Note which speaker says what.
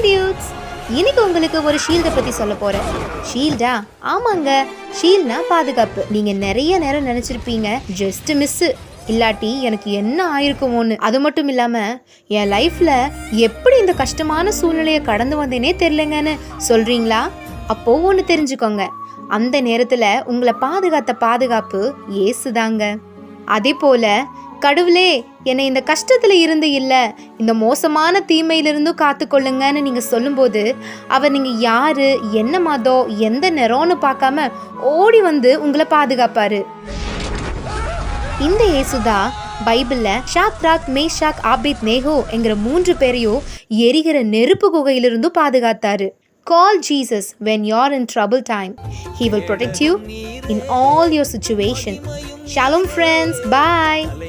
Speaker 1: இன்னைக்கு உங்களுக்கு ஒரு ஷீல்டை பற்றி சொல்ல போகிறேன் ஷீல்டா ஆமாங்க. ஷீல்ட்னா பாதுகாப்பு. நீங்கள் நிறைய நேரம் நினச்சிருப்பீங்க. ஜஸ்ட் மிஸ்ஸு இல்லாட்டி எனக்கு என்ன ஆயிருக்குமோன்னு. அது மட்டும் இல்லாமல் என் லைஃப்பில் எப்படி இந்த கஷ்டமான சூழ்நிலையை கடந்து வந்தேனே தெரிலங்கன்னு சொல்கிறீங்களா அப்போ ஒன்று தெரிஞ்சுக்கோங்க. அந்த நேரத்தில் உங்களை பாதுகாத்த பாதுகாப்பு ஏசுதாங்க. அதே போல் கடவுளே என்னை இந்த கஷ்டத்தில் இருந்து இல்லை இந்த மோசமான தீமையிலிருந்தும் காத்துக்கொள்ளுங்கன்னு நீங்கள் சொல்லும்போது அவர் நீங்கள் யார் என்ன மதம் எந்த நிறம்னு பார்க்காம ஓடி வந்து உங்களை பாதுகாப்பார். இந்த இயேசுதா பைபிளில் ஷாத்ராக் மேஷாக் ஆபித் நேஹோ என்கிற மூன்று பேரையும் எரிகிற நெருப்பு குகையிலிருந்து பாதுகாத்தாரு. Call Jesus when you're in trouble time. He will protect you in all your situation. Shalom friends. Bye.